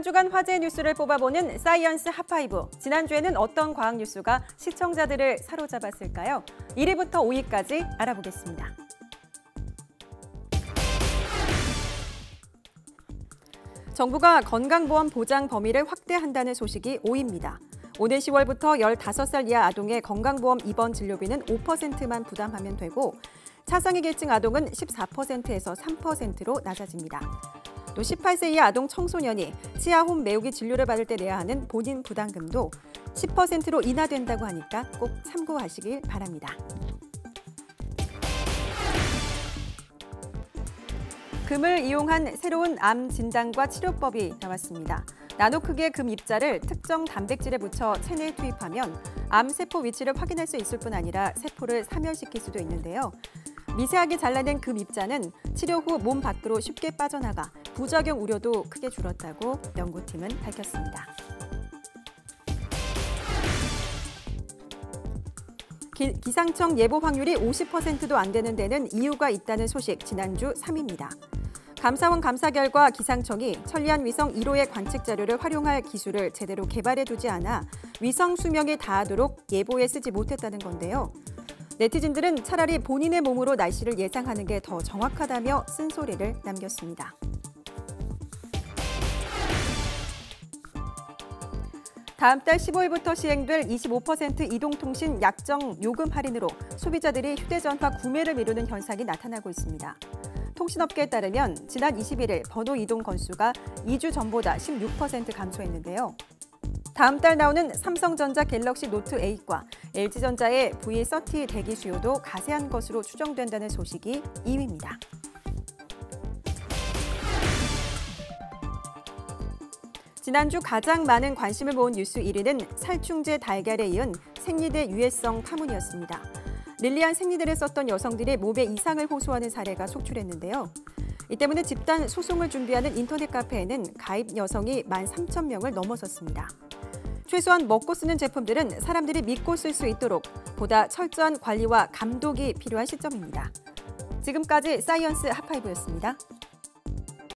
한 주간 화제 뉴스를 뽑아보는 사이언스 핫파이브. 지난주에는 어떤 과학 뉴스가 시청자들을 사로잡았을까요? 1위부터 5위까지 알아보겠습니다. 정부가 건강보험 보장 범위를 확대한다는 소식이 5위입니다. 오는 10월부터 15살 이하 아동의 건강보험 입원 진료비는 5%만 부담하면 되고 차상위 계층 아동은 14%에서 3%로 낮아집니다. 또 18세 이하 아동 청소년이 치아홈 메우기 진료를 받을 때 내야 하는 본인 부담금도 10%로 인하된다고 하니까 꼭 참고하시길 바랍니다. 금을 이용한 새로운 암 진단과 치료법이 나왔습니다. 나노 크기의 금 입자를 특정 단백질에 묻혀 체내에 투입하면 암 세포 위치를 확인할 수 있을 뿐 아니라 세포를 사멸시킬 수도 있는데요. 미세하게 잘라낸 금 입자는 치료 후 몸 밖으로 쉽게 빠져나가 부작용 우려도 크게 줄었다고 연구팀은 밝혔습니다. 기, 기상청 예보 확률이 50%도 안 되는 데는 이유가 있다는 소식 지난주 3위입니다. 감사원 감사 결과 기상청이 천리안 위성 1호의 관측 자료를 활용할 기술을 제대로 개발해 두지 않아 위성 수명에 닿도록 예보에 쓰지 못했다는 건데요. 네티즌들은 차라리 본인의 몸으로 날씨를 예상하는 게 더 정확하다며 쓴소리를 남겼습니다. 다음 달 15일부터 시행될 25% 이동통신 약정 요금 할인으로 소비자들이 휴대전화 구매를 미루는 현상이 나타나고 있습니다. 통신업계에 따르면 지난 21일 번호 이동 건수가 2주 전보다 16% 감소했는데요. 다음 달 나오는 삼성전자 갤럭시 노트 8과 LG전자의 V30 대기 수요도 가세한 것으로 추정된다는 소식이 2위입니다. 지난주 가장 많은 관심을 모은 뉴스 1위는 살충제 달걀에 이은 생리대 유해성 파문이었습니다. 릴리안 생리대를 썼던 여성들이 몸에 이상을 호소하는 사례가 속출했는데요. 이 때문에 집단 소송을 준비하는 인터넷 카페에는 가입 여성이 1만 3천 명을 넘어섰습니다. 최소한 먹고 쓰는 제품들은 사람들이 믿고 쓸 수 있도록 보다 철저한 관리와 감독이 필요한 시점입니다. 지금까지 사이언스 핫파이브였습니다.